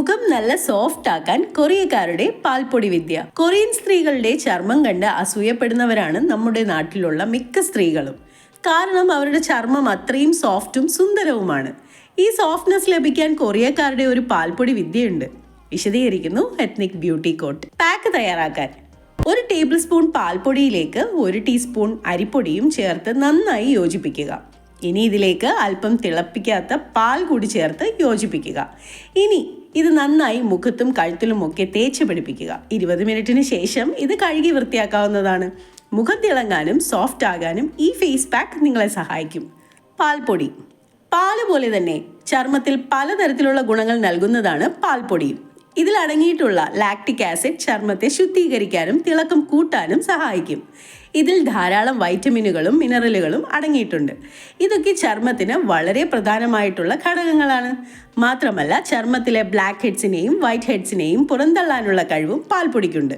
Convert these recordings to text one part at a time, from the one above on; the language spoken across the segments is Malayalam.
മുഖം നല്ല സോഫ്റ്റ് ആക്കാൻ കൊറിയക്കാരുടെ പാൽപ്പൊടി വിദ്യ. കൊറിയൻ സ്ത്രീകളുടെ ചർമ്മം കണ്ട് അസൂയപ്പെടുന്നവരാണ് നമ്മുടെ നാട്ടിലുള്ള മിക്ക സ്ത്രീകളും. കാരണം അവരുടെ ചർമ്മം അത്രയും സോഫ്റ്റും സുന്ദരവുമാണ്. ഈ സോഫ്റ്റ്നെസ് ലഭിക്കാൻ കൊറിയക്കാരുടെ ഒരു പാൽപ്പൊടി വിദ്യയുണ്ട്. വിശദീകരിക്കുന്നു എത്നിക് ബ്യൂട്ടി കോട്ട് പാക്ക് തയ്യാറാക്കാൻ. ഒരു ടേബിൾ സ്പൂൺ പാൽപ്പൊടിയിലേക്ക് ഒരു ടീസ്പൂൺ അരിപ്പൊടിയും ചേർത്ത് നന്നായി യോജിപ്പിക്കുക. ഇനി ഇതിലേക്ക് അല്പം തിളപ്പിക്കാത്ത പാൽ കൂടി ചേർത്ത് യോജിപ്പിക്കുക. ഇനി ഇത് നന്നായി മുഖത്തും കഴുത്തിലും ഒക്കെ തേച്ച് പിടിപ്പിക്കുക. ഇരുപത് മിനിറ്റിന് ശേഷം ഇത് കഴുകി വൃത്തിയാക്കാവുന്നതാണ്. മുഖം തിളങ്ങാനും സോഫ്റ്റ് ആകാനും ഈ ഫേസ് പാക്ക് നിങ്ങളെ സഹായിക്കും. പാൽപ്പൊടി. പാൽ പോലെ തന്നെ ചർമ്മത്തിൽ പലതരത്തിലുള്ള ഗുണങ്ങൾ നൽകുന്നതാണ് പാൽപ്പൊടി. ഇതിലടങ്ങിയിട്ടുള്ള ലാക്ടിക് ആസിഡ് ചർമ്മത്തെ ശുദ്ധീകരിക്കാനും തിളക്കം കൂട്ടാനും സഹായിക്കും. ഇതിൽ ധാരാളം വൈറ്റമിനുകളും മിനറലുകളും അടങ്ങിയിട്ടുണ്ട്. ഇതൊക്കെ ചർമ്മത്തിന് വളരെ പ്രധാനമായിട്ടുള്ള ഘടകങ്ങളാണ്. മാത്രമല്ല ചർമ്മത്തിലെ ബ്ലാക്ക് ഹെഡ്സിനെയും വൈറ്റ് ഹെഡ്സിനെയും പുറന്തള്ളാനുള്ള കഴിവും പാൽപ്പൊടിക്കുണ്ട്.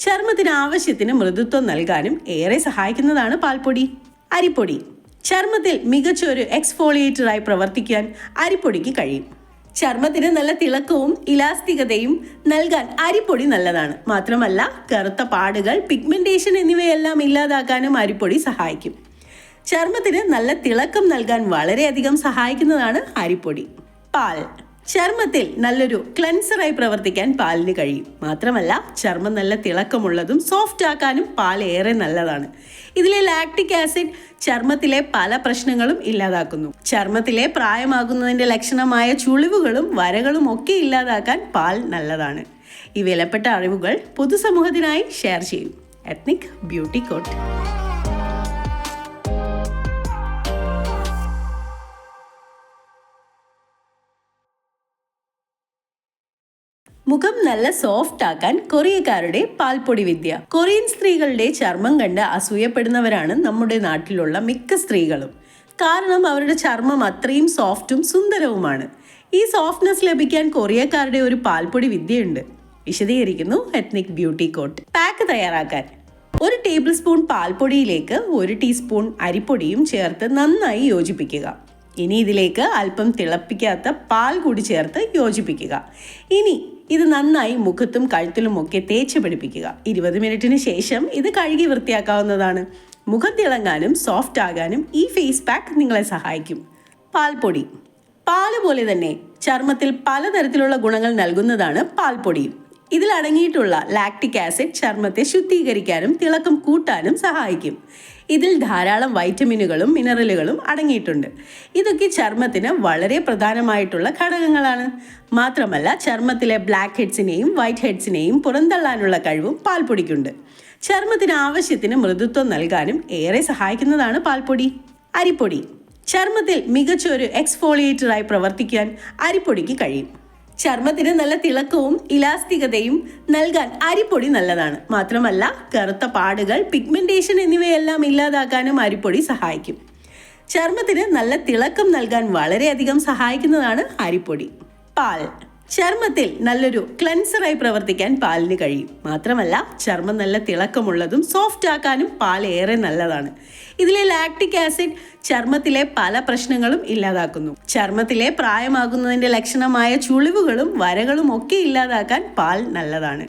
ചർമ്മത്തിന് ആവശ്യത്തിന് മൃദുത്വം നൽകാനും ഏറെ സഹായിക്കുന്നതാണ് പാൽപ്പൊടി. അരിപ്പൊടി. ചർമ്മത്തിൽ മികച്ച ഒരു എക്സ്ഫോളിയേറ്ററായി പ്രവർത്തിക്കാൻ അരിപ്പൊടിക്ക് കഴിയും. ചർമ്മത്തിന് നല്ല തിളക്കവും ഇലാസ്തികതയും നൽകാൻ അരിപ്പൊടി നല്ലതാണ്. മാത്രമല്ല കറുത്ത പാടുകൾ പിഗ്മെന്റേഷൻ എന്നിവയെല്ലാം ഇല്ലാതാക്കാനും അരിപ്പൊടി സഹായിക്കും. ചർമ്മത്തിന് നല്ല തിളക്കം നൽകാൻ വളരെയധികം സഹായിക്കുന്നതാണ് അരിപ്പൊടി. പാൽ. ചർമ്മത്തിൽ നല്ലൊരു ക്ലൻസറായി പ്രവർത്തിക്കാൻ പാലിന് കഴിയും. മാത്രമല്ല ചർമ്മം നല്ല തിളക്കമുള്ളതും സോഫ്റ്റ് ആക്കാനും പാൽ ഏറെ നല്ലതാണ്. ഇതിലെ ലാക്ടിക് ആസിഡ് ചർമ്മത്തിലെ പല പ്രശ്നങ്ങളും ഇല്ലാതാക്കുന്നു. ചർമ്മത്തിലെ പ്രായമാകുന്നതിന്റെ ലക്ഷണമായ ചുളിവുകളും വരകളും ഒക്കെ ഇല്ലാതാക്കാൻ പാൽ നല്ലതാണ്. ഈ വിലപ്പെട്ട അറിവുകൾ പൊതുസമൂഹത്തിനായി ഷെയർ ചെയ്യും. Ethnic beauty coat. മുഖം നല്ല സോഫ്റ്റ് ആക്കാൻ കൊറിയക്കാരുടെ പാൽപ്പൊടി വിദ്യ. കൊറിയൻ സ്ത്രീകളുടെ ചർമ്മം കണ്ട് അസൂയപ്പെടുന്നവരാണ് നമ്മുടെ നാട്ടിലുള്ള മിക്ക സ്ത്രീകളും. കാരണം അവരുടെ ചർമ്മം അത്രയും സോഫ്റ്റും സുന്ദരവുമാണ്. ഈ സോഫ്റ്റ്നെസ് ലഭിക്കാൻ കൊറിയക്കാരുടെ ഒരു പാൽപ്പൊടി വിദ്യയുണ്ട്. വിശദീകരിക്കുന്നു എത്നിക് ബ്യൂട്ടി കോട്ട് പാക്ക് തയ്യാറാക്കാൻ. ഒരു ടേബിൾ സ്പൂൺ പാൽപ്പൊടിയിലേക്ക് ഒരു ടീസ്പൂൺ അരിപ്പൊടിയും ചേർത്ത് നന്നായി യോജിപ്പിക്കുക. ഇനി ഇതിലേക്ക് അല്പം തിളപ്പിക്കാത്ത പാൽ കൂടി ചേർത്ത് യോജിപ്പിക്കുക. ഇനി ഇത് നന്നായി മുഖത്തും കഴുത്തിലും ഒക്കെ തേച്ച് പിടിപ്പിക്കുക. ഇരുപത് മിനിറ്റിന് ശേഷം ഇത് കഴുകി വൃത്തിയാക്കാവുന്നതാണ്. മുഖം തിളങ്ങാനും സോഫ്റ്റ് ആകാനും ഈ ഫേസ് പാക്ക് നിങ്ങളെ സഹായിക്കും. പാൽപ്പൊടി. പാൽ പോലെ തന്നെ ചർമ്മത്തിൽ പലതരത്തിലുള്ള ഗുണങ്ങൾ നൽകുന്നതാണ് പാൽപ്പൊടിയും ഇതിൽ അടങ്ങിയിട്ടുള്ള ലാക്ടിക് ആസിഡ് ചർമ്മത്തെ ശുദ്ധീകരിക്കാനും തിളക്കം കൂട്ടാനും സഹായിക്കും. ഇതിൽ ധാരാളം വൈറ്റമിനുകളും മിനറലുകളും അടങ്ങിയിട്ടുണ്ട്. ഇതൊക്കെ ചർമ്മത്തിന് വളരെ പ്രധാനമായിട്ടുള്ള ഘടകങ്ങളാണ്. മാത്രമല്ല ചർമ്മത്തിലെ ബ്ലാക്ക് ഹെഡ്സിനെയും വൈറ്റ് ഹെഡ്സിനെയും പുറന്തള്ളാനുള്ള കഴിവും പാൽപ്പൊടിക്കുണ്ട്. ചർമ്മത്തിന് ആവശ്യത്തിന് മൃദുത്വം നൽകാനും ഏറെ സഹായിക്കുന്നതാണ് പാൽപ്പൊടി. അരിപ്പൊടി. ചർമ്മത്തിൽ മികച്ച ഒരു എക്സ്ഫോളിയേറ്ററായി പ്രവർത്തിക്കാൻ അരിപ്പൊടിക്ക് കഴിയും. ചർമ്മത്തിന് നല്ല തിളക്കവും ഇലാസ്തികതയും നൽകാൻ അരിപ്പൊടി നല്ലതാണ്. മാത്രമല്ല കറുത്ത പാടുകൾ പിഗ്മെന്റേഷൻ എന്നിവയെല്ലാം ഇല്ലാതാക്കാനും അരിപ്പൊടി സഹായിക്കും. ചർമ്മത്തിന് നല്ല തിളക്കം നൽകാൻ വളരെയധികം സഹായിക്കുന്നതാണ് അരിപ്പൊടി. പാൽ. ചർമ്മത്തിൽ നല്ലൊരു ക്ലൻസറായി പ്രവർത്തിക്കാൻ പാലിന് കഴിയും. മാത്രമല്ല ചർമ്മം നല്ല തിളക്കമുള്ളതും സോഫ്റ്റ് ആക്കാനും പാൽ ഏറെ നല്ലതാണ്. ഇതിലെ ലാക്ടിക് ആസിഡ് ചർമ്മത്തിലെ പല പ്രശ്നങ്ങളും ഇല്ലാതാക്കുന്നു. ചർമ്മത്തിലെ പ്രായമാകുന്നതിന്റെ ലക്ഷണമായ ചുളിവുകളും വരകളും ഒക്കെ ഇല്ലാതാക്കാൻ പാൽ നല്ലതാണ്.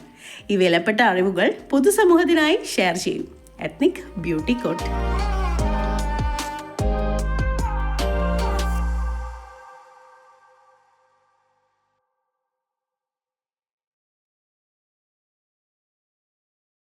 ഈ വിലപ്പെട്ട അറിവുകൾ പൊതുസമൂഹത്തിനായി ഷെയർ ചെയ്യും. Ethnic beauty coat